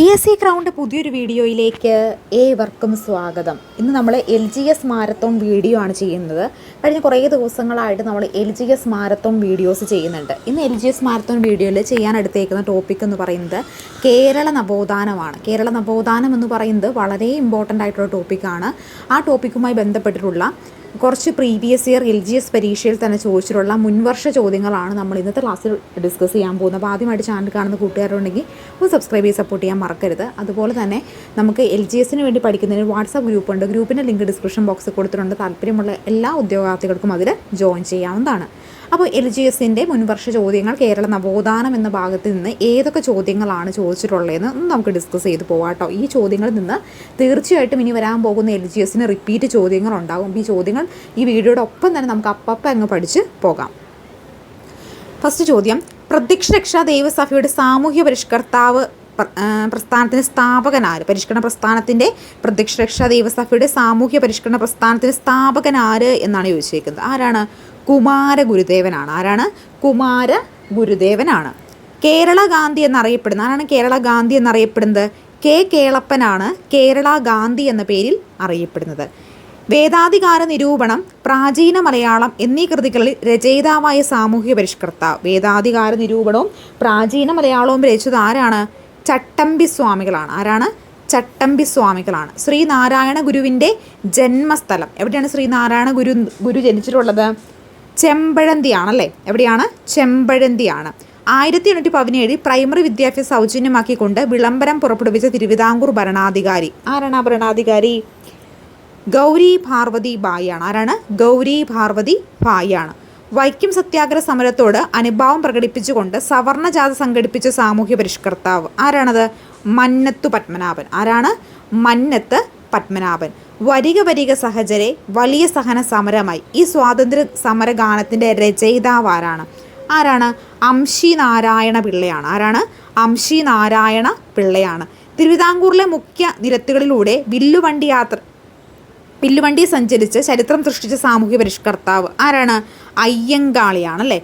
P S C crowned പുതിയൊരു വീഡിയോയിലേക്ക് ഏവർക്കും സ്വാഗതം. ഇന്ന് നമ്മൾ L G S marathon video ആണ് ചെയ്യുന്നത്. കഴിഞ്ഞ കുറേ ദിവസങ്ങളായിട്ട് നമ്മൾ L G S marathon videos ചെയ്യുന്നുണ്ട്. ഇന്ന് എൽ ജി എസ് മാരത്തോൺ വീഡിയോയിൽ ചെയ്യാൻ അടുത്തേക്കുന്ന ടോപ്പിക് എന്ന് പറയുന്നത് കേരള നവോത്ഥാനമാണ്. കേരള നവോത്ഥാനം എന്ന് പറയുന്നത് വളരെ ഇമ്പോർട്ടന്റ് ആയിട്ടുള്ള ടോപ്പിക്കാണ് ആ ടോപ്പിക്കുമായി ബന്ധപ്പെട്ടിട്ടുള്ള കുറച്ച് previous year L G S പരീക്ഷയിൽ തന്നെ ചോദിച്ചിട്ടുള്ള മുൻവർഷ ചോദ്യങ്ങളാണ് നമ്മൾ ഇന്നത്തെ ക്ലാസ്സിൽ ഡിസ്കസ് ചെയ്യാൻ പോകുന്നത്. അപ്പോൾ ആദ്യമായിട്ട് ചാനൽ കാണുന്ന കൂട്ടുകാരുണ്ടെങ്കിൽ ഒന്ന് സബ്സ്ക്രൈബ് ചെയ്ത് സപ്പോർട്ട് ചെയ്യാൻ മറക്കരുത്. അതുപോലെ തന്നെ നമുക്ക് എൽ ജി എസിന് വേണ്ടി പഠിക്കുന്നതിന് വാട്സാപ്പ് ഗ്രൂപ്പുണ്ട് ഗ്രൂപ്പിന്റെ ലിങ്ക് ഡിസ്ക്രിപ്ഷൻ ബോക്സിൽ കൊടുത്തിട്ടുണ്ട്. താല്പര്യമുള്ള എല്ലാ ഉദ്യോഗാർത്ഥികൾക്കും അതിൽ ജോയിൻ ചെയ്യാവുന്നതാണ്. അപ്പോൾ എൽ ജി എസിന്റെ മുൻവർഷ ചോദ്യങ്ങൾ കേരള നവോത്ഥാനം എന്ന ഭാഗത്ത് നിന്ന് ഏതൊക്കെ ചോദ്യങ്ങളാണ് ചോദിച്ചിട്ടുള്ളതെന്ന് നമുക്ക് ഡിസ്കസ് ചെയ്ത് പോകാം കേട്ടോ. ഈ ചോദ്യങ്ങളിൽ നിന്ന് തീർച്ചയായിട്ടും ഇനി വരാൻ പോകുന്ന എൽ ജി എസിന് റിപ്പീറ്റ് ചോദ്യങ്ങൾ ഉണ്ടാകും. ഈ ചോദ്യങ്ങൾ ഈ വീഡിയോയുടെ ഒപ്പം തന്നെ നമുക്ക് അപ്പപ്പം അങ്ങ് പഠിച്ച് പോകാം. ഫസ്റ്റ് ചോദ്യം പ്രത്യക്ഷ രക്ഷാ ദേവസഭയുടെ സാമൂഹ്യ പരിഷ്കർത്താവ് പ്രസ്ഥാനത്തിന്റെ സ്ഥാപകനാര് പരിഷ്കരണ പ്രസ്ഥാനത്തിന്റെ പ്രത്യക്ഷ രക്ഷാ ദേവസഭയുടെ സാമൂഹ്യ പരിഷ്കരണ പ്രസ്ഥാനത്തിന് സ്ഥാപകനാര് എന്നാണ് ചോദിച്ചിരിക്കുന്നത് ആരാണ്? കുമാര ഗുരുദേവനാണ് ആരാണ്? കുമാര ഗുരുദേവനാണ് കേരള ഗാന്ധി എന്നറിയപ്പെടുന്ന ആരാണ് കേരള ഗാന്ധി എന്നറിയപ്പെടുന്നത്? കെ കേളപ്പനാണ് കേരള ഗാന്ധി എന്ന പേരിൽ അറിയപ്പെടുന്നത്. വേദാധികാര നിരൂപണം പ്രാചീന മലയാളം എന്നീ കൃതികളിൽ രചയിതാവായ സാമൂഹ്യ പരിഷ്കർത്താവ്. വേദാധികാര നിരൂപണവും പ്രാചീന മലയാളവും രചിച്ചത് ആരാണ്? ചട്ടമ്പി സ്വാമികളാണ്. ആരാണ്? ചട്ടമ്പി സ്വാമികളാണ്. ശ്രീനാരായണ ഗുരുവിന്റെ ജന്മസ്ഥലം. എവിടെയാണ് ശ്രീനാരായണ ഗുരു ഗുരു ജനിച്ചിട്ടുള്ളത്? ചെമ്പഴന്തിയാണല്ലേ? എവിടെയാണ്? ചെമ്പഴന്തിയാണ്. ആയിരത്തി എണ്ണൂറ്റി പതിനേഴിൽ പ്രൈമറി വിദ്യാഭ്യാസം സൗജന്യമാക്കിക്കൊണ്ട് വിളംബരം പുറപ്പെടുവിച്ച തിരുവിതാംകൂർ ഭരണാധികാരി. ആരാണ് ഭരണാധികാരി? ഗൗരി ഭാർവതി ഭായാണ് ആരാണ്? ഗൗരി ഭാർവതി ഭായാണ് വൈക്കം സത്യാഗ്രഹ സമരത്തോട് അനുഭാവം പ്രകടിപ്പിച്ചുകൊണ്ട് സവർണജാഥ സംഘടിപ്പിച്ച സാമൂഹ്യ പരിഷ്കർത്താവ് ആരാണത്? മന്നത്തു പത്മനാഭൻ. ആരാണ്? മന്നത്ത് പത്മനാഭൻ. വരിക വരിക സഹചരെ വലിയ സഹന സമരമായി ഈ സ്വാതന്ത്ര്യ സമര ഗാനത്തിന്റെ രചയിതാവ് ആരാണ്? ആരാണ് അംശി നാരായണ പിള്ളയാണ്. ആരാണ്? അംശി നാരായണ പിള്ളയാണ്. തിരുവിതാംകൂറിലെ മുഖ്യ നിരത്തുകളിലൂടെ വില്ലുവണ്ടി യാത്ര വില്ലുവണ്ടി സഞ്ചരിച്ച് ചരിത്രം സൃഷ്ടിച്ച സാമൂഹ്യ പരിഷ്കർത്താവ് ആരാണ്? അയ്യങ്കാളിയാണ് അല്ലേ?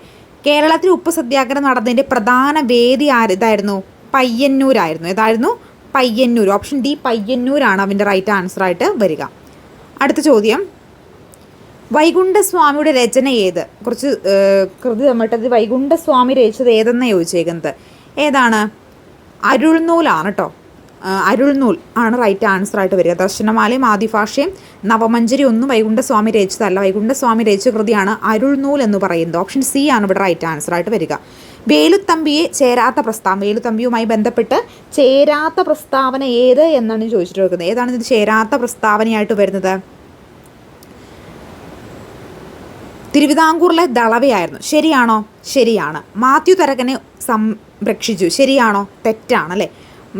കേരളത്തിൽ ഉപ്പ് സത്യാഗ്രഹം നടന്നതിന്റെ പ്രധാന വേദി ആര്? ഇതായിരുന്നു പയ്യന്നൂരായിരുന്നു. ഏതായിരുന്നു? പയ്യന്നൂർ ഓപ്ഷൻ ഡി പയ്യന്നൂരാണ് അവന്റെ റൈറ്റ് ആൻസർ ആയിട്ട് വരിക. അടുത്ത ചോദ്യം. വൈകുണ്ഠസ്വാമിയുടെ രചന ഏത്? കുറച്ച് കൃതി തമ്മിട്ടത് വൈകുണ്ഠസ്വാമി രചിച്ചത് ഏതെന്ന് ചോദിച്ചേക്കുന്നത്? ഏതാണ്? അരുൾനൂലാണ് കേട്ടോ അരുൾനൂൽ ആണ് റൈറ്റ് ആൻസർ ആയിട്ട് വരിക. ദർശനമാലയും ആദിഭാഷയും നവമഞ്ചരി ഒന്നും വൈകുണ്ഠസ്വാമി രചിച്ചതല്ല. വൈകുണ്ഠസ്വാമി രചിച്ച കൃതിയാണ് അരുൾനൂൽ എന്ന് പറയുന്നത്. ഓപ്ഷൻ സി ആണ് ഇവിടെ റൈറ്റ് ആൻസർ ആയിട്ട് വരിക. വേലുത്തമ്പിയെ ചേരാത്ത പ്രസ്താവന വേലുത്തമ്പിയുമായി ബന്ധപ്പെട്ട് ചേരാത്ത പ്രസ്താവന ഏത് എന്നാണ് ചോദിച്ചിട്ട് വെക്കുന്നത്. ഏതാണ് ഇത് ചേരാത്ത പ്രസ്താവനയായിട്ട് വരുന്നത്? തിരുവിതാംകൂറിലെ ദളവയായിരുന്നു. ശരിയാണോ? ശരിയാണ്. മാത്യു തരകനെ സംരക്ഷിച്ചു. ശരിയാണോ? തെറ്റാണല്ലേ?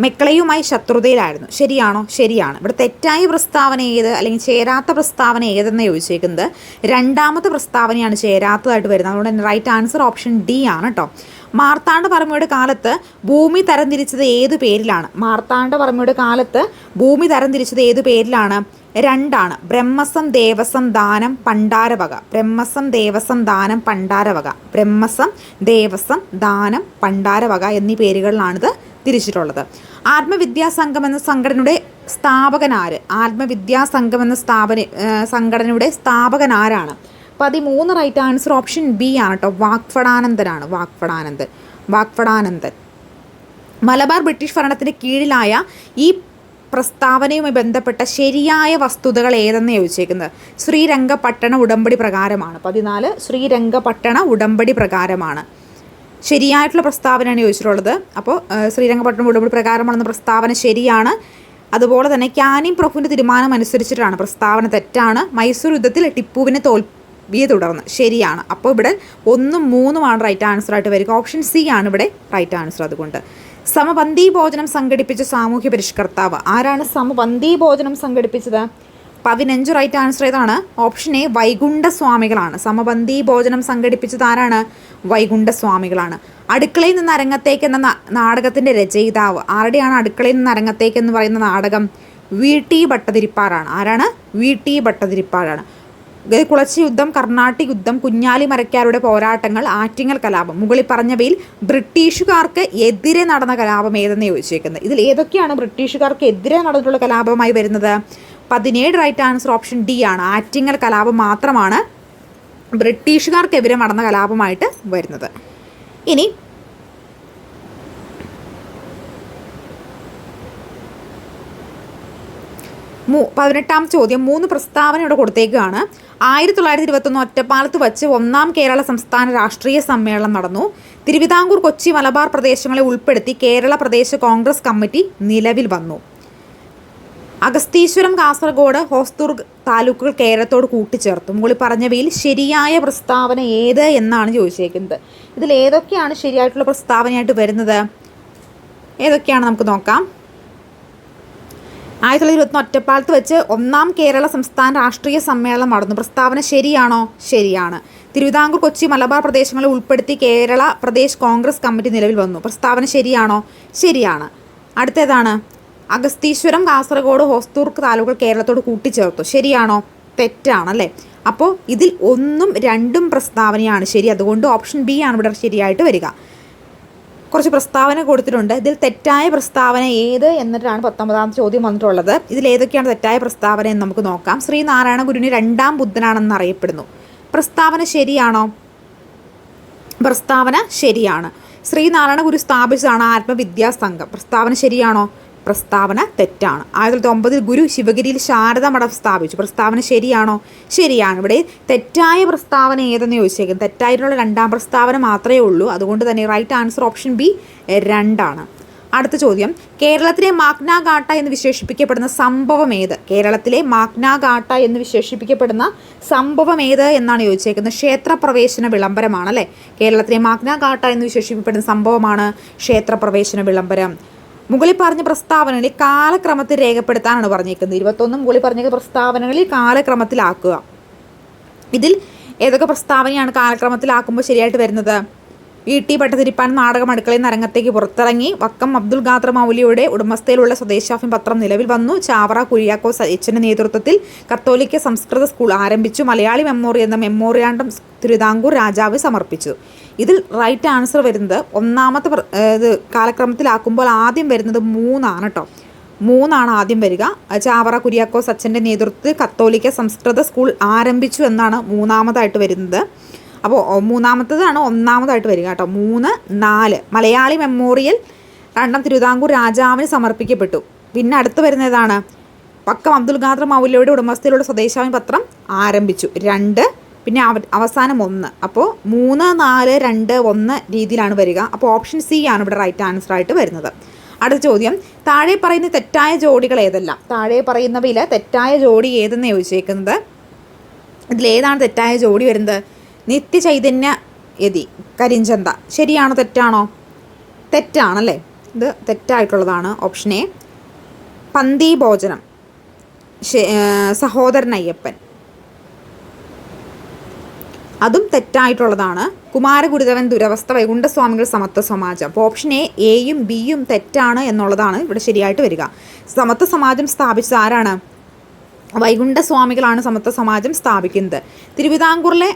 മെക്കളയുമായി ശത്രുതയിലായിരുന്നു. ശരിയാണോ? ശരിയാണ്. ഇവിടെ തെറ്റായ പ്രസ്താവന ഏത്? അല്ലെങ്കിൽ ചേരാത്ത പ്രസ്താവന ഏതെന്ന് ചോദിച്ചേക്കുന്നത്? രണ്ടാമത്തെ പ്രസ്താവനയാണ് ചേരാത്തതായിട്ട് വരുന്നത്. അതുകൊണ്ട് തന്നെ റൈറ്റ് ആൻസർ ഓപ്ഷൻ ഡി ആണ് കേട്ടോ മാർത്താണ്ഡ പറമ്പയുടെ കാലത്ത് ഭൂമി തരംതിരിച്ചത് ഏത് പേരിലാണ്? മാർത്താണ്ഡ പറമ്പയുടെ കാലത്ത് ഭൂമി തരംതിരിച്ചത് ഏത് പേരിലാണ്? രണ്ടാണ്. ബ്രഹ്മസം ദേവസം ദാനം പണ്ടാരവക ബ്രഹ്മസം ദേവസം ദാനം പണ്ടാരവക ബ്രഹ്മസം ദേവസം ദാനം പണ്ടാരവക എന്നീ പേരുകളിലാണിത് തിരിച്ചിട്ടുള്ളത്. ആത്മവിദ്യാ സംഘം എന്ന സംഘടനയുടെ സ്ഥാപകനാര്? ആത്മവിദ്യാ സംഘം എന്ന സ്ഥാപന സംഘടനയുടെ സ്ഥാപകനാരാണ്? പതിമൂന്ന് റൈറ്റ് ആൻസർ ഓപ്ഷൻ ബി ആണ് കേട്ടോ വാക്ഫടാനന്ദനാണ്. വാക്ഫടാനന്ദൻ. വാക്ഫടാനന്ദൻ. മലബാർ ബ്രിട്ടീഷ് ഭരണത്തിന് കീഴിലായ ഈ പ്രസ്താവനയുമായി ബന്ധപ്പെട്ട ശരിയായ വസ്തുതകൾ ഏതെന്ന് ചോദിച്ചേക്കുന്നത്? ശ്രീരംഗപട്ടണ ഉടമ്പടി പ്രകാരമാണ്. പതിനാല് ശ്രീരംഗപട്ടണ ഉടമ്പടി പ്രകാരമാണ്. ശരിയായിട്ടുള്ള പ്രസ്താവനയാണ് ചോദിച്ചിട്ടുള്ളത്. അപ്പോൾ ശ്രീരംഗപട്ടണം ഉടമ്പടി പ്രകാരമാണെന്ന പ്രസ്താവന ശരിയാണ്. അതുപോലെ തന്നെ ക്യാനിം പ്രഭുവിന്റെ തീരുമാനം അനുസരിച്ചിട്ടാണ് പ്രസ്താവന തെറ്റാണ്. മൈസൂർ യുദ്ധത്തിൽ ടിപ്പുവിനെ തോൽവിയെ തുടർന്ന് ശരിയാണ്. അപ്പോൾ ഇവിടെ ഒന്നും മൂന്നുമാണ് റൈറ്റ് ആൻസർ ആയിട്ട് വരിക. ഓപ്ഷൻ സി ആണ് ഇവിടെ റൈറ്റ് ആൻസർ അതുകൊണ്ട്. സമപന്തി ഭോജനം സംഘടിപ്പിച്ച സാമൂഹ്യ പരിഷ്കർത്താവ്. ആരാണ് സമപന്തി ഭോജനം സംഘടിപ്പിച്ചത്? പതിനഞ്ച് റൈറ്റ് ആൻസർ ഏതാണ്? ഓപ്ഷൻ എ വൈകുണ്ഠസ്വാമികളാണ്. സമബന്ധി ഭോജനം സംഘടിപ്പിച്ചത് ആരാണ്? വൈകുണ്ഠസ്വാമികളാണ്. അടുക്കളയിൽ നിന്ന് അരങ്ങത്തേക്ക് എന്ന നാടകത്തിന്റെ രചയിതാവ്. ആരുടെയാണ് അടുക്കളയിൽ നിന്ന് അരങ്ങത്തേക്ക് എന്ന് പറയുന്ന നാടകം? വി. ടി. ഭട്ടതിരിപ്പാടാണ് ആരാണ്? വി. ടി. ഭട്ടതിരിപ്പാടാണ് കുളച്ചി യുദ്ധം കർണാട്ടി യുദ്ധം കുഞ്ഞാലി മരക്കാരുടെ പോരാട്ടങ്ങൾ ആറ്റിങ്ങൽ കലാപം. മുകളിൽ പറഞ്ഞവയിൽ ബ്രിട്ടീഷുകാർക്ക് എതിരെ നടന്ന കലാപം ഏതെന്ന് ചോദിച്ചേക്കുന്നത്. ഇതിൽ ഏതൊക്കെയാണ് ബ്രിട്ടീഷുകാർക്ക് എതിരെ നടന്നിട്ടുള്ള കലാപമായി വരുന്നത്? പതിനേഴ് റൈറ്റ് ആൻസർ ഓപ്ഷൻ ഡി ആണ്. ആറ്റിങ്ങൽ കലാപം മാത്രമാണ് ബ്രിട്ടീഷുകാർക്കെതിരെ നടന്ന കലാപമായിട്ട് വരുന്നത്. ഇനി മൂ പതിനെട്ടാം ചോദ്യം മൂന്ന് പ്രസ്താവന ഇവിടെ കൊടുത്തേക്കാണ്. ആയിരത്തി തൊള്ളായിരത്തി ഇരുപത്തൊന്ന് ഒറ്റപ്പാലത്ത് വച്ച് ഒന്നാം കേരള സംസ്ഥാന രാഷ്ട്രീയ സമ്മേളനം നടന്നു. തിരുവിതാംകൂർ കൊച്ചി മലബാർ പ്രദേശങ്ങളെ ഉൾപ്പെടുത്തി കേരള പ്രദേശ കോൺഗ്രസ് കമ്മിറ്റി നിലവിൽ വന്നു. അഗസ്തീശ്വരം കാസർഗോഡ് ഹോസ്ദുർഗ് താലൂക്കുകൾ കേരളത്തോട് കൂട്ടിച്ചേർത്തു. മുകളിൽ പറഞ്ഞവയിൽ ശരിയായ പ്രസ്താവന ഏത് എന്നാണ് ചോദിച്ചേക്കുന്നത്. ഇതിൽ ഏതൊക്കെയാണ് ശരിയായിട്ടുള്ള പ്രസ്താവനയായിട്ട് വരുന്നത്? ഏതൊക്കെയാണ് നമുക്ക് നോക്കാം. ആയിരത്തി തൊള്ളായിരത്തി ഇരുപത്തി ഒറ്റപ്പാലത്ത് വെച്ച് ഒന്നാം കേരള സംസ്ഥാന രാഷ്ട്രീയ സമ്മേളനം നടന്നു. പ്രസ്താവന ശരിയാണോ? ശരിയാണ്. തിരുവിതാംകൂർ കൊച്ചി മലബാർ പ്രദേശങ്ങളെ ഉൾപ്പെടുത്തി കേരള പ്രദേശ് കോൺഗ്രസ് കമ്മിറ്റി നിലവിൽ വന്നു. പ്രസ്താവന ശരിയാണോ? ശരിയാണ്. അടുത്തേതാണ്. അഗസ്തീശ്വരം കാസർഗോഡ് ഹോസ്തൂർക്ക് താലൂക്കുകൾ കേരളത്തോട് കൂട്ടിച്ചേർത്തു. ശരിയാണോ? തെറ്റാണല്ലേ? അപ്പോൾ ഇതിൽ ഒന്നും രണ്ടും പ്രസ്താവനയാണ് ശരി. അതുകൊണ്ട് ഓപ്ഷൻ ബി ആണ് ഇവിടെ ശരിയായിട്ട് വരിക. കുറച്ച് പ്രസ്താവന കൊടുത്തിട്ടുണ്ട്. ഇതിൽ തെറ്റായ പ്രസ്താവന ഏത് എന്നിട്ടാണ് പത്തൊമ്പതാം ചോദ്യം വന്നിട്ടുള്ളത്. ഇതിൽ ഏതൊക്കെയാണ് തെറ്റായ പ്രസ്താവന എന്ന് നമുക്ക് നോക്കാം. ശ്രീനാരായണ ഗുരുവിന് രണ്ടാം ബുദ്ധനാണെന്ന് അറിയപ്പെടുന്നു. പ്രസ്താവന ശരിയാണോ? പ്രസ്താവന ശരിയാണ്. ശ്രീനാരായണ ഗുരു സ്ഥാപിച്ചതാണ് ആത്മവിദ്യാ സംഘം പ്രസ്താവന ശരിയാണോ? പ്രസ്താവന തെറ്റാണ്. ആയിരത്തി തൊള്ളായിരത്തി ഒമ്പതിൽ ഗുരു ശിവഗിരിയിൽ ശാരദ മഠം സ്ഥാപിച്ചു. പ്രസ്താവന ശരിയാണോ? ശരിയാണ്. ഇവിടെ തെറ്റായ പ്രസ്താവന ഏതെന്ന് ചോദിച്ചേക്കും. തെറ്റായിട്ടുള്ള രണ്ടാം പ്രസ്താവന മാത്രമേ ഉള്ളൂ. അതുകൊണ്ട് തന്നെ റൈറ്റ് ആൻസർ ഓപ്ഷൻ ബി രണ്ടാണ്. അടുത്ത ചോദ്യം. കേരളത്തിലെ മാഗ്നാ ഗാട്ട എന്ന് വിശേഷിപ്പിക്കപ്പെടുന്ന സംഭവം ഏത്? കേരളത്തിലെ മാഗ്നാ ഗാട്ട എന്ന് വിശേഷിപ്പിക്കപ്പെടുന്ന സംഭവം ഏത് എന്നാണ് ചോദിച്ചേക്കുന്നത്? ക്ഷേത്രപ്രവേശന വിളംബരമാണ് അല്ലേ? കേരളത്തിലെ മാഗ്നാ ഗാട്ട എന്ന് വിശേഷിപ്പിക്കപ്പെടുന്ന സംഭവമാണ് ക്ഷേത്രപ്രവേശന വിളംബരം. മുകളിൽ പറഞ്ഞ പ്രസ്താവനകളിൽ കാലക്രമത്തിൽ രേഖപ്പെടുത്താനാണ് പറഞ്ഞേക്കുന്നത് ഇരുപത്തൊന്ന് മുകളിൽ പറഞ്ഞ പ്രസ്താവനകളിൽ കാലക്രമത്തിലാക്കുക. ഇതിൽ ഏതൊക്കെ പ്രസ്താവനയാണ് കാലക്രമത്തിലാക്കുമ്പോൾ ശരിയായിട്ട് വരുന്നത്? ഇ ടി പട്ടതിരിപ്പാൻ നാടകം അടുക്കളയിൽ നിന്ന് അരങ്ങത്തേക്ക് പുറത്തിറങ്ങി വക്കം അബ്ദുൽ ഖാദർ മൗലിയുടെ ഉടമസ്ഥയിലുള്ള സ്വദേശാഫ്യം പത്രം നിലവിൽ വന്നു. ചാവറ കുര്യാക്കോസ് സച്ചിന്റെ നേതൃത്വത്തിൽ കത്തോലിക്ക സംസ്കൃത സ്കൂൾ ആരംഭിച്ചു. മലയാളി മെമ്മോറി എന്ന മെമ്മോറിയാണ്ടം തിരുവിതാംകൂർ രാജാവ് സമർപ്പിച്ചു. ഇതിൽ റൈറ്റ് ആൻസർ വരുന്നത് ഒന്നാമത്തെ ഇത് കാലക്രമത്തിലാക്കുമ്പോൾ ആദ്യം വരുന്നത് മൂന്നാണ് കേട്ടോ മൂന്നാണ് ആദ്യം വരിക. ചാവറ കുര്യാക്കോസ് അച്ഛന്റെ നേതൃത്വത്തിൽ കത്തോലിക്ക സംസ്കൃത സ്കൂൾ ആരംഭിച്ചു എന്നാണ് മൂന്നാമതായിട്ട് വരുന്നത്. അപ്പോൾ മൂന്നാമത്തതാണ് ഒന്നാമതായിട്ട് വരിക കേട്ടോ. മൂന്ന് നാല്. മലയാളി മെമ്മോറിയൽ രണ്ടാം തിരുവിതാംകൂർ രാജാവിന് സമർപ്പിക്കപ്പെട്ടു. പിന്നെ അടുത്ത് വരുന്നതാണ് പക്കം അബ്ദുൽ ഖാദർ മൗലയുടെ ഉടമസ്ഥയിലുള്ള സ്വദേശാവിൻ പത്രം ആരംഭിച്ചു. രണ്ട് പിന്നെ അവ- അവസാനം ഒന്ന്. അപ്പോൾ മൂന്ന് നാല് രണ്ട് ഒന്ന് രീതിയിലാണ് വരിക. അപ്പോൾ ഓപ്ഷൻ സി ആണ് ഇവിടെ റൈറ്റ് ആൻസർ ആയിട്ട് വരുന്നത്. അടുത്ത ചോദ്യം താഴെ പറയുന്ന തെറ്റായ ജോഡികൾ ഏതെല്ലാം? താഴെ പറയുന്നവയിൽ തെറ്റായ ജോഡി ഏതെന്ന് ചോദിച്ചേക്കുന്നത്? ഇതിലേതാണ് തെറ്റായ ജോഡി വരുന്നത്? നിത്യചൈതന്യ യതി കരിഞ്ചന്ത. ശരിയാണോ തെറ്റാണോ? തെറ്റാണല്ലേ? ഇത് തെറ്റായിട്ടുള്ളതാണ് ഓപ്ഷൻ എ പന്തി ഭോജനം സഹോദരൻ അയ്യപ്പൻ അതും തെറ്റായിട്ടുള്ളതാണ്. കുമാരഗുരുദേവൻ ദുരവസ്ഥ വൈകുണ്ഠസ്വാമികൾ സമത്വ സമാജം. അപ്പോൾ ഓപ്ഷൻ എ എയും ബിയും തെറ്റാണ് എന്നുള്ളതാണ് ഇവിടെ ശരിയായിട്ട് വരിക. സമത്വ സമാജം സ്ഥാപിച്ചത് ആരാണ്? വൈകുണ്ഠസ്വാമികളാണ് സമത്വ സമാജം സ്ഥാപിക്കുന്നത്. തിരുവിതാംകൂറിലെ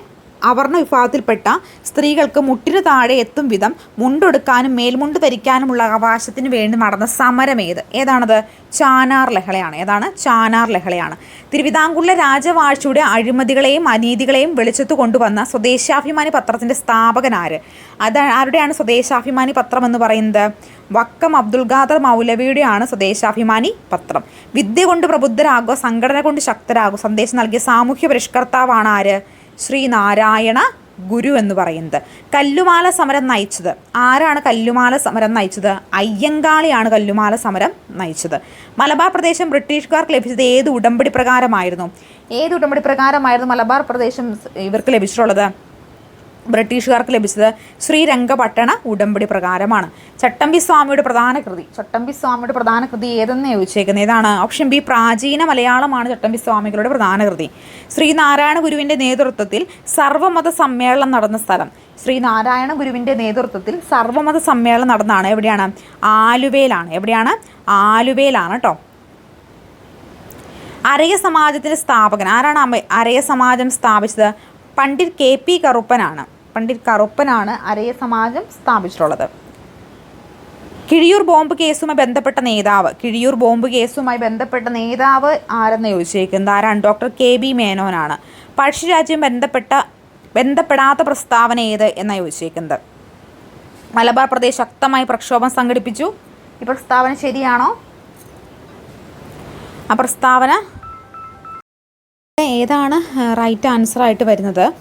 അവർണ വിഭാഗത്തിൽപ്പെട്ട സ്ത്രീകൾക്ക് മുട്ടിനു താഴെ എത്തും വിധം മുണ്ടൊടുക്കാനും മേൽമുണ്ട് ധരിക്കാനുമുള്ള അവകാശത്തിന് വേണ്ടി നടന്ന സമരം ഏത്? ഏതാണത്? ചാനാർ ലഹളയാണ്. ഏതാണ്? ചാനാർ ലഹളയാണ്. തിരുവിതാംകൂറിലെ രാജവാഴ്ചയുടെ അഴിമതികളെയും അനീതികളെയും വെളിച്ചത്ത് കൊണ്ടുവന്ന സ്വദേശാഭിമാനി പത്രത്തിന്റെ സ്ഥാപകനാര് അത് ആരുടെയാണ് സ്വദേശാഭിമാനി പത്രം എന്ന് പറയുന്നത്? വക്കം അബ്ദുൽ ഖാദർ മൗലവിയുടെയാണ് സ്വദേശാഭിമാനി പത്രം. വിദ്യ കൊണ്ട് പ്രബുദ്ധരാകുക സംഘടന കൊണ്ട് ശക്തരാകുക സന്ദേശം നൽകിയ സാമൂഹ്യ പരിഷ്കർത്താവാണ് ആര്? ശ്രീനാരായണ ഗുരു എന്ന് പറയുന്നത്. കല്ലുമാല സമരം നയിച്ചത്. ആരാണ് കല്ലുമാല സമരം നയിച്ചത്? അയ്യങ്കാളിയാണ് കല്ലുമാല സമരം നയിച്ചത്. മലബാർ പ്രദേശം ബ്രിട്ടീഷുകാർക്ക് ലഭിച്ചത് ഏത് ഉടമ്പടി പ്രകാരമായിരുന്നു? ഏത് ഉടമ്പടി പ്രകാരമായിരുന്നു മലബാർ പ്രദേശം ഇവർക്ക് ലഭിച്ചിട്ടുള്ളത്? ബ്രിട്ടീഷുകാർക്ക് ലഭിച്ചത് ശ്രീരംഗപട്ടണ ഉടമ്പടി പ്രകാരമാണ്. ചട്ടമ്പി സ്വാമിയുടെ പ്രധാന കൃതി. ചട്ടമ്പി സ്വാമിയുടെ പ്രധാന കൃതി ഏതെന്ന് ചോദിച്ചേക്കുന്നത് ഏതാണ് ഓപ്ഷൻ ബി പ്രാചീന മലയാളമാണ് ചട്ടമ്പി സ്വാമികളുടെ പ്രധാന കൃതി. ശ്രീനാരായണ ഗുരുവിന്റെ നേതൃത്വത്തിൽ സർവമത സമ്മേളനം നടന്ന സ്ഥലം. ശ്രീനാരായണ ഗുരുവിന്റെ നേതൃത്വത്തിൽ സർവമത സമ്മേളനം നടന്നതാണ്. എവിടെയാണ്? ആലുവയിലാണ്. എവിടെയാണ്? ആലുവയിലാണ് കേട്ടോ. അരയ സമാജത്തിന്റെ സ്ഥാപകൻ. ആരാണ് അരയ സമാജം സ്ഥാപിച്ചത്? പണ്ഡിറ്റ് കെ പി കറുപ്പനാണ്. പണ്ഡിറ്റ് കറുപ്പനാണ് അരയ സമാജം സ്ഥാപിച്ചിട്ടുള്ളത്. കിഴിയൂർ ബോംബ് കേസുമായി ബന്ധപ്പെട്ട നേതാവ്. കിഴിയൂർ ബോംബ് കേസുമായി ബന്ധപ്പെട്ട നേതാവ് ആരെന്ന് ചോദിച്ചേക്കുന്നത് ആരാണ് ഡോക്ടർ കെ ബി മേനോനാണ്. പഴശ്ശിരാജ്യം ബന്ധപ്പെട്ട ബന്ധപ്പെടാത്ത പ്രസ്താവന ഏത് എന്നാണ് ചോദിച്ചേക്കുന്നത്. മലബാർ പ്രദേശ് ശക്തമായി പ്രക്ഷോഭം സംഘടിപ്പിച്ചു. ഈ പ്രസ്താവന ശരിയാണോ? ആ പ്രസ്താവന ഏതാണ് റൈറ്റ് ആൻസർ ആയിട്ട് വരുന്നത്?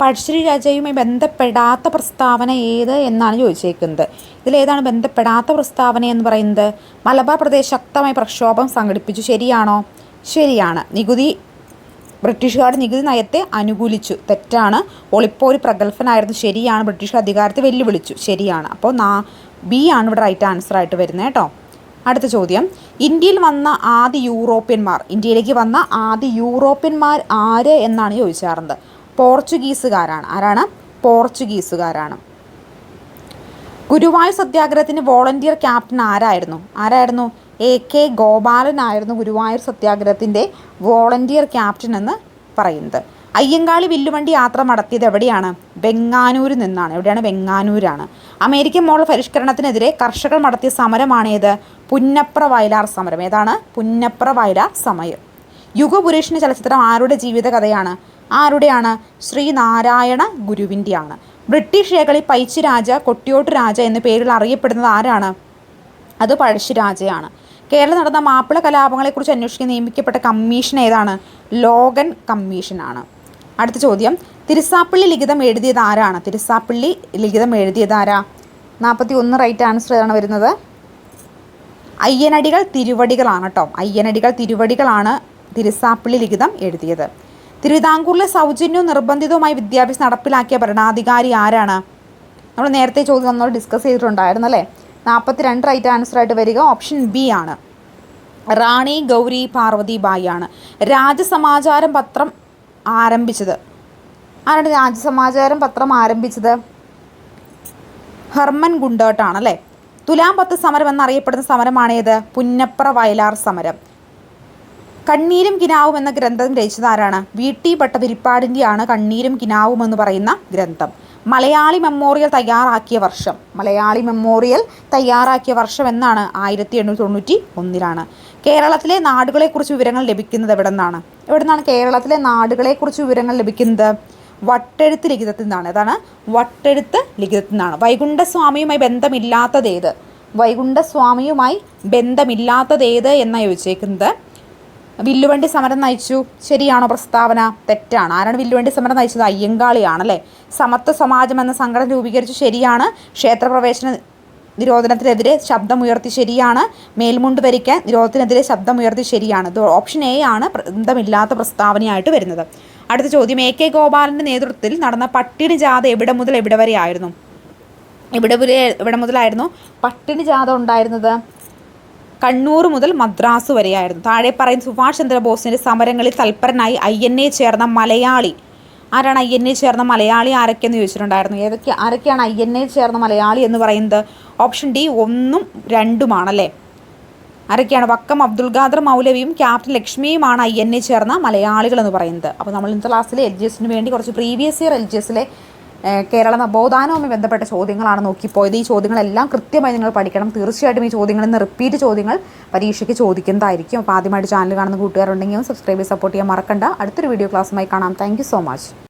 പഴശ്ശിരി രാജയുമായി ബന്ധപ്പെടാത്ത പ്രസ്താവന ഏത് എന്നാണ് ചോദിച്ചേക്കുന്നത്. ഇതിലേതാണ് ബന്ധപ്പെടാത്ത പ്രസ്താവന എന്ന് പറയുന്നത്? മലബാർ പ്രദേശ് ശക്തമായി പ്രക്ഷോഭം സംഘടിപ്പിച്ചു. ശരിയാണോ? ശരിയാണ്. നികുതി ബ്രിട്ടീഷുകാർ നികുതി നയത്തെ അനുകൂലിച്ചു. തെറ്റാണ്. ഒളിപ്പോര് പ്രഗത്ഭനായിരുന്നു. ശരിയാണ്. ബ്രിട്ടീഷ് അധികാരത്തെ വെല്ലുവിളിച്ചു. ശരിയാണ്. അപ്പോൾ നാ ബി ആണ് ഇവിടെ റൈറ്റ് ആൻസർ ആയിട്ട് വരുന്നത് കേട്ടോ. അടുത്ത ചോദ്യം. ഇന്ത്യയിൽ വന്ന ആദ്യ യൂറോപ്യന്മാർ ഇന്ത്യയിലേക്ക് വന്ന ആദ്യ യൂറോപ്യന്മാർ ആര് എന്നാണ് ചോദിച്ചാറുന്നത് പോർച്ചുഗീസുകാരാണ്. ആരാണ്? പോർച്ചുഗീസുകാരാണ്. ഗുരുവായൂർ സത്യാഗ്രഹത്തിന് വോളണ്ടിയർ ക്യാപ്റ്റൻ ആരായിരുന്നു? ആരായിരുന്നു? എ കെ ഗോപാലനായിരുന്നു ഗുരുവായൂർ സത്യാഗ്രഹത്തിന്റെ വോളണ്ടിയർ ക്യാപ്റ്റൻ എന്ന് പറയുന്നത്. അയ്യങ്കാളി വില്ലുവണ്ടി യാത്ര നടത്തിയത് എവിടെയാണ്? ബെങ്ങാനൂരിൽ നിന്നാണ്. എവിടെയാണ്? ബെങ്ങാനൂരാണ് അമേരിക്കൻ മോഡൽ പരിഷ്കരണത്തിനെതിരെ കർഷകർ നടത്തിയ സമരമാണേത്? പുന്നപ്ര വയലാർ സമരം. ഏതാണ്? പുന്നപ്ര വയലാർ സമയം. യുഗപുരുഷന് ചലച്ചിത്രം ആരുടെ ജീവിതകഥയാണ്? ആരുടെയാണ്? ശ്രീനാരായണ ഗുരുവിന്റെയാണ് ബ്രിട്ടീഷ് രേഖകളിൽ പൈച്ച് രാജ കൊട്ടിയോട്ട് രാജ എന്ന പേരിൽ അറിയപ്പെടുന്നത് ആരാണ്? അത് പഴശ്ശിരാജയാണ് കേരളം നടന്ന മാപ്പിള കലാപങ്ങളെക്കുറിച്ച് അന്വേഷിക്കാൻ നിയമിക്കപ്പെട്ട കമ്മീഷൻ ഏതാണ്? ലോഗൻ കമ്മീഷനാണ്. അടുത്ത ചോദ്യം. തിരുസാപ്പള്ളി ലിഖിതം എഴുതിയത് ആരാണ്? തിരുസാപ്പള്ളി ലിഖിതം എഴുതിയത് ആരാ? നാൽപ്പത്തി ഒന്ന് റൈറ്റ് ആൻസർ ഏതാണ് വരുന്നത്. അയ്യനടികൾ തിരുവടികളാണ് കേട്ടോ. അയ്യനടികൾ തിരുവടികളാണ് തിരുസാപ്പിളി ലിഖിതം എഴുതിയത്. തിരുവിതാംകൂറിലെ സൗജന്യവും നിർബന്ധിതവുമായി വിദ്യാഭ്യാസം നടപ്പിലാക്കിയ ഭരണാധികാരി ആരാണ്? നമ്മൾ നേരത്തെ ചോദ്യം നമ്മൾ ഡിസ്കസ് ചെയ്തിട്ടുണ്ടായിരുന്നു അല്ലേ? നാൽപ്പത്തി രണ്ട് റൈറ്റ് ആൻസർ ആയിട്ട് വരിക. ഓപ്ഷൻ ബി ആണ്. റാണി ഗൗരി പാർവതി ബായി ആണ്. രാജസമാചാരം പത്രം ആരംഭിച്ചത്. ആരാണ് രാജസമാചാരം പത്രം ആരംഭിച്ചത്? ഹെർമൻ ഗുണ്ടേട്ടാണ് അല്ലേ? തുലാം പത്ത് സമരം എന്നറിയപ്പെടുന്ന സമരമാണേത് പുന്നപ്ര വയലാർ സമരം. കണ്ണീരും കിനാവും എന്ന ഗ്രന്ഥം രചിച്ചത് ആരാണ്? വി. ടി. ഭട്ടതിരിപ്പാടിന്റെയാണ് കണ്ണീരും കിനാവും എന്ന് പറയുന്ന ഗ്രന്ഥം. മലയാളി മെമ്മോറിയൽ തയ്യാറാക്കിയ വർഷം. മലയാളി മെമ്മോറിയൽ തയ്യാറാക്കിയ വർഷം എന്നാണ് ആയിരത്തി എണ്ണൂറ്റി തൊണ്ണൂറ്റി ഒന്നിലാണ്. കേരളത്തിലെ നാടുകളെക്കുറിച്ച് വിവരങ്ങൾ ലഭിക്കുന്നത് എവിടെ നിന്നാണ് എവിടെ നിന്നാണ് കേരളത്തിലെ നാടുകളെക്കുറിച്ച് വിവരങ്ങൾ ലഭിക്കുന്നത്? വട്ടെഴുത്ത് ലിഖിതത്തിൽ നിന്നാണ്. അതാണ് വട്ടെഴുത്ത് ലിഖിതത്തിൽ നിന്നാണ്. വൈകുണ്ഠസ്വാമിയുമായി ബന്ധമില്ലാത്തതേത് വൈകുണ്ഠസ്വാമിയുമായി ബന്ധമില്ലാത്തതേത് എന്നാണ് ചോദിച്ചേക്കുന്നത്. വില്ലുവണ്ടി സമരം നയിച്ചു. ശരിയാണോ പ്രസ്താവന? തെറ്റാണ്. ആരാണ് വില്ലുവണ്ടി സമരം നയിച്ചത്? അയ്യങ്കാളിയാണല്ലേ സമത്വ സമാജം എന്ന സംഘടന രൂപീകരിച്ചു ശരിയാണ്. ക്ഷേത്രപ്രവേശന നിരോധനത്തിനെതിരെ ശബ്ദമുയർത്തി ശരിയാണ്. മേൽമുണ്ട് ധരിക്കാൻ നിരോധനത്തിനെതിരെ ശബ്ദമുയർത്തി ശരിയാണ്. ഓപ്ഷൻ എ ആണ്. ബന്ധമില്ലാത്ത പ്രസ്താവനയായിട്ട് വരുന്നത്. അടുത്ത ചോദ്യം എ കെ ഗോപാലന്റെ നേതൃത്വത്തിൽ നടന്ന പട്ടിണി ജാഥ എവിടെ മുതൽ എവിടെ വരെ ആയിരുന്നു? എവിടെ വരെ എവിടെ മുതലായിരുന്നു പട്ടിണി ജാഥ ഉണ്ടായിരുന്നത്? കണ്ണൂർ മുതൽ മദ്രാസ് വരെയായിരുന്നു. താഴെ പറയുന്ന സുഭാഷ് ചന്ദ്രബോസിന്റെ സമരങ്ങളിൽ തൽപരനായി ഐ എൻ എ ചേർന്ന മലയാളി. ആരാണ് ഐ എൻ എ ചേർന്ന മലയാളി? ആരൊക്കെയെന്ന് ചോദിച്ചിട്ടുണ്ടായിരുന്നു. ഏതൊക്കെ ആരൊക്കെയാണ് ഐ എൻ എ ചേർന്ന മലയാളി എന്ന് പറയുന്നത്? ഓപ്ഷൻ ഡി ഒന്നും രണ്ടുമാണല്ലേ? ആരൊക്കെയാണ് വക്കം അബ്ദുൽ ഖാദർ മൗലവിയും ക്യാപ്റ്റൻ ലക്ഷ്മിയുമാണ് ഐ എൻ എ ചേർന്ന മലയാളികൾ എന്ന് പറയുന്നത്. അപ്പോൾ നമ്മൾ ഇന്നത്തെ ക്ലാസ്സിൽ എൽ ജി എസിന് വേണ്ടി കുറച്ച് പ്രീവിയസ് ഇയർ എൽ ജി എസിലെ കേരള നവോത്ഥാനവുമായി ബന്ധപ്പെട്ട ചോദ്യങ്ങളാണ് നോക്കിപ്പോയത്. ഈ ചോദ്യങ്ങളെല്ലാം കൃത്യമായി നിങ്ങൾ പഠിക്കണം. തീർച്ചയായിട്ടും ഈ ചോദ്യങ്ങളിൽ നിന്ന് റിപ്പീറ്റ് ചോദ്യങ്ങൾ പരീക്ഷയ്ക്ക് ചോദിക്കുന്നതായിരിക്കും. അപ്പോൾ ആദ്യമായിട്ട് ചാനൽ കാണുന്ന കൂട്ടുകാരുണ്ടെങ്കിൽ സബ്സ്ക്രൈബ് സപ്പോർട്ട് ചെയ്യാൻ മറക്കണ്ട. അടുത്തൊരു വീഡിയോ ക്ലാസ്സുമായി കാണാം. Thank so much